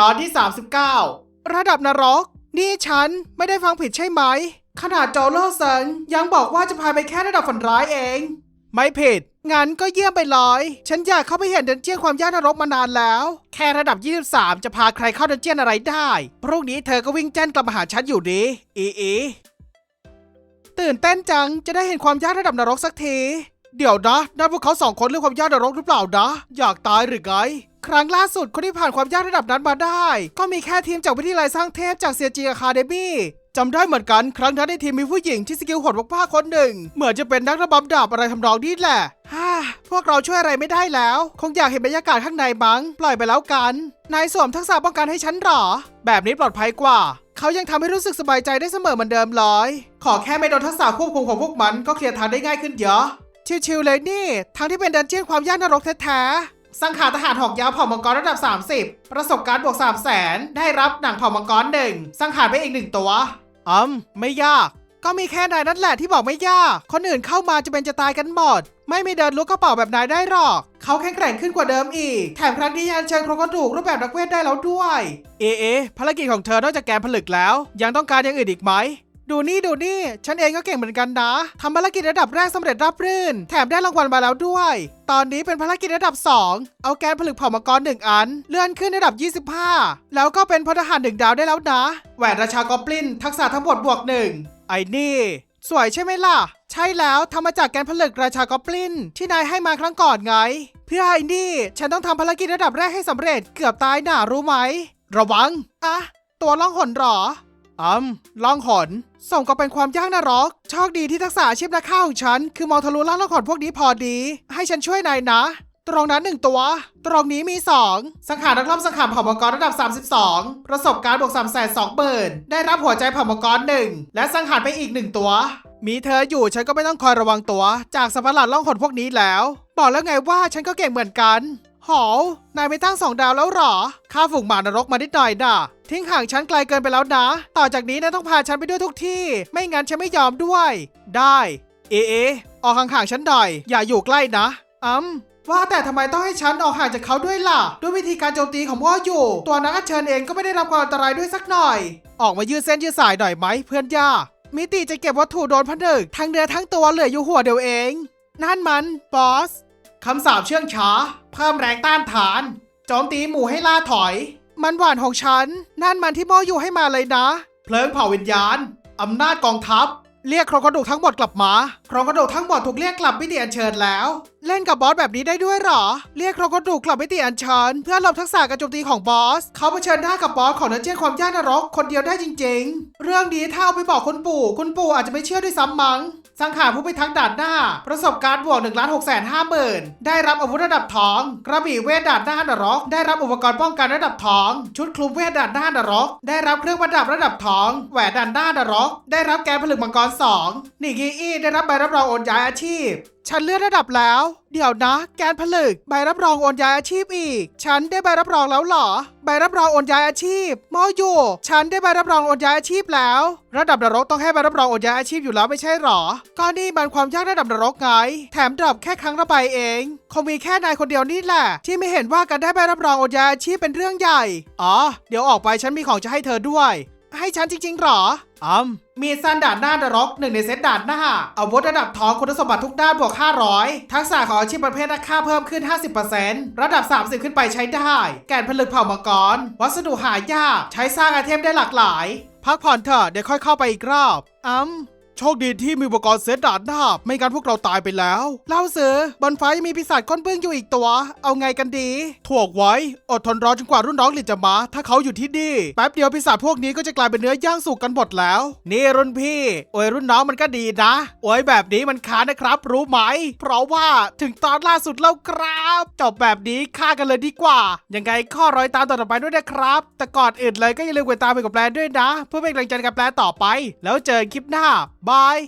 ตอนที่ 39 ระดับนรก นี่ฉันไม่ได้ฟังผิดใช่ไหม ขนาดโจโลเซิงยังบอกว่าจะพาไปแค่ระดับฝันร้ายเอง ไม่ผิด งั้นก็เยี่ยมไปเลย ฉันอยากเข้าไปเห็นดันเจียนความยากนรกมานานแล้ว แค่ระดับ 23 จะพาใครเข้าดันเจียนอะไรได้ พรุ่งนี้เธอก็วิ่งแจ้นกลับมาหาฉันอยู่ดีอีอีตื่นเต้นจังจะได้เห็นความยากระดับนรกสักที เดี๋ยวนะนั่นพวกเขาสองคนเรื่องความยากนรกหรือเปล่านะ อยากตายหรือไง ครั้งล่าสุดคนที่ผ่านความยากระดับนั้นมาได้ ก็มีแค่ทีมจากวิทยาลัยสร้างเทพจากเซียจีอะคาเดมี่จำได้เหมือนกันครั้งนั้นในทีมมีผู้หญิงที่สกิลโหดมากๆคนหนึ่ง เหมือนจะเป็นนักระบำดาบอะไรทำนองนี้แหละฮ่าพวกเราช่วยอะไรไม่ได้แล้ว คงอยากเห็นบรรยากาศข้างในบังปล่อยไปแล้วกัน นายสวมทักษะป้องกันให้ฉันหรอ แบบนี้ปลอดภัยกว่า เขายังทำให้รู้สึกสบายใจได้เสมอเหมือนเดิมเลย ขอแค่ไม่โดนทักษะควบคุมของพวกมันก็เคลียร์ทางได้ง่ายขึ้นเยอะ ชิวๆเลยนี่ทั้งที่เป็นดันเจียนความยากนรกแท้ๆ สังขารทหารหอกยาวเผ่ามังกรระดับ 30 ประสบการณ์บวก 3 0 0แสนได้รับหนังเผ่ามังกรหนึ่งสังขารไปอีกหนึ่งตัวอืมไม่ยาก ก็มีแค่นายนั่นแหละที่บอกไม่ยาก คนอื่นเข้ามาจะเป็นจะตายกันหมด ไม่มีเดินลุกกระเป๋าแบบนายได้หรอก เขาแข็งแกร่งขึ้นกว่าเดิมอีก แถมครั้งนี้ยังเชิญโครงกระดูกรูปแบบนักเวทได้แล้วด้วย เอะเอะภารกิจของเธอนอกจากแกนผลึกแล้ว ยังต้องการอย่างอื่นอีกไหม ดูนี่ดูนี่ ฉันเองก็เก่งเหมือนกันนะทำภารกิจระดับแรกสำเร็จราบรื่น แถมได้รางวัลมาแล้วด้วย ตอนนี้เป็นภารกิจระดับ 2 เอาแกนผลึกเผ่ามังกรหนึ่งอัน เลื่อนขึ้นระดับ 25 แล้วก็เป็นพลทหารหนึ่งดาวได้แล้วนะ แหวนราชากอบลิน ทักษะทั้งหมดบวกหนึ่งไอ้นี่ สวยใช่ไหมล่ะ ใช่แล้วทำมาจากแกนผลึกราชากอบลิน ที่นายให้มาครั้งก่อนไง เพื่อไอ้นี่ ฉันต้องทำภารกิจระดับแรกให้สำเร็จเกือบตายหน่ารู้ไหม ระวังอะตัวล่องหนหรอ อืมล่องหนส่งก็เป็นความยากนะรอก โชคดีที่ทักษะอาชีพนักฆ่าของฉัน คือมองทะลุล่างล่องหนพวกนี้พอดี ให้ฉันช่วยนายนะ ตรงนั้นหนึ่งตัว ตรงนี้มีสองสังหารนักล่อมสังหารเผ่ามังกรระดับ 32 ประสบการณ์บวก3 2 0 0 0 0ได้รับหัวใจเผ่ามังกรหนึ่งและสังหารไปอีกหนึ่งตัว มีเธออยู่ฉันก็ไม่ต้องคอยระวังตัว จากสัตว์ประล่องหนพวกนี้แล้ว บอกแล้วไงว่าฉันก็เก่งเหมือนกัน หอนายไม่ตั้งสองดาวแล้วหรอ ข้าฝูงหมานรกมานิดหน่อยน่ะทิ้งห่างฉันไกลเกินไปแล้วนะ ต่อจากนี้นายต้องพาฉันไปด้วยทุกที่ ไม่งั้นฉันไม่ยอมด้วย ได้ เอเอะออกห่างๆฉันหน่อย อย่าอยู่ใกล้นะอืมว่าแต่ทำไมต้องให้ฉันออกห่างจากเขาด้วยล่ะ ด้วยวิธีการโจมตีของพ่ออยู่ ตัวนักเชิญเองก็ไม่ได้รับความอันตรายด้วยสักหน่อย ออกมายืดเส้นยืดสายหน่อยไหมเพื่อนย่ามิติจะเก็บวัตถุโดนผนึกทั้งเนื้อทั้งตัวเหลืออยู่หัวเดียวเอง นั่นมันบอส คำสาปเชื่องช้า เพิ่มแรงต้านทาน โจมตีหมู่ให้ล่าถอย มันหวานของฉัน นั่นมันที่โมอยู่ให้มาเลยนะ เพลิงเผ่าวิญญาณ อำนาจกองทัพ เรียกโครงกระดูกทั้งหมดกลับมา โครงกระดูกทั้งหมดถูกเรียกกลับมิติอัญเชิญแล้ว เล่นกับบอสแบบนี้ได้ด้วยหรอ เรียกโครงกระดูกกลับมิติอัญเชิญเพื่อหลบทักษะการโจมตีของบอส เขาเผชิญหน้ากับบอสของนักเจียนความยากนรกคนเดียวได้จริง ๆ เรื่องนี้ถ้าเอาไปบอกคุณปู่ คุณปู่อาจจะไม่เชื่อด้วยซ้ำมั้ง สังหารผู้พิทักษ์ด่านหน้า ประสบการณ์บวก1ล้าน6แสนห้าหมื่นได้รับอาวุธระดับทอง กระบี่เวทด่านหน้านรก ได้รับอุปกรณ์ป้องกันระดับทอง ชุดคลุมเวทด่านหน้านรก ได้รับเครื่องประดับระดับทองแหวนด่านหน้านรก ได้รับแกนผลึกมังกร2นิกิอี้ได้รับใบรับรองโอนย้ายอาชีพ ฉันเลื่อนระดับแล้ว เดี๋ยวนะ แกนผลึก ใบรับรองโอนย้ายอาชีพอีก ฉันได้ใบรับรองแล้วเหรอ ใบรับรองโอนย้ายอาชีพมออยู่ ฉันได้ใบรับรองโอนย้ายอาชีพแล้ว ระดับนรกต้องให้ใบรับรองโอนย้ายอาชีพอยู่แล้วไม่ใช่หรอ ก็นี่มันความยากระดับนรกไง แถมดรอปแค่ครั้งละใบเอง คงมีแค่นายคนเดียวนี่แหละ ที่ไม่เห็นว่าการได้ใบรับรองโอนย้ายอาชีพเป็นเรื่องใหญ่ อ๋อ เดี๋ยวออกไปฉันมีของจะให้เธอด้วย ให้ฉันจริงๆหรออืมมีดสั้นด่านหน้าดรอกหนึ่งในเซตด่านหน้าอาวุธระดับทองคุณสมบัติทุกด้านบวก 500 ทักษะของอาชีพประเภทนักฆ่าเพิ่มขึ้น 50%ระดับ 30 ขึ้นไปใช้ได้ แกนผลึกเผ่ามังกร วัสดุหายาก ใช้สร้างไอเทมได้หลากหลาย พักผ่อนเถอะเดี๋ยวค่อยเข้าไปอีกรอบอืม โชคดีที่มีอุปกรณ์เซตด่านหน้าไม่งั้นพวกเราตายไปแล้วเล่าซื้อบนฟ้ายังมีปีศาจก้นเบื้องอยู่อีกตัว เอาไงกันดีถ่วงไว้ อดทนรอจนกว่ารุ่นน้องหลินจะมา ถ้าเขาอยู่ที่นี่แป๊บเดียวปีศาจพวกนี้ก็จะกลายเป็นเนื้อย่างสุกกันหมดแล้ว นี่รุ่นพี่โอ้ยรุ่นน้องมันก็ดีนะโอ้ยแบบนี้มันค้านนะครับ รู้ไหม เพราะว่าถึงตอนล่าสุดแล้วครับจบแบบนี้ฆ่ากันเลยดีกว่ายังไงข้อรอยตามต่อไปด้วยนะครับ แต่ก่อนอื่นเลยก็อย่าลืมกดตามไปกับแปลด้วยนะ เพื่อเป็นกำลังใจการแปลต่อไป แล้วเจอกันคลิปหน้าบาย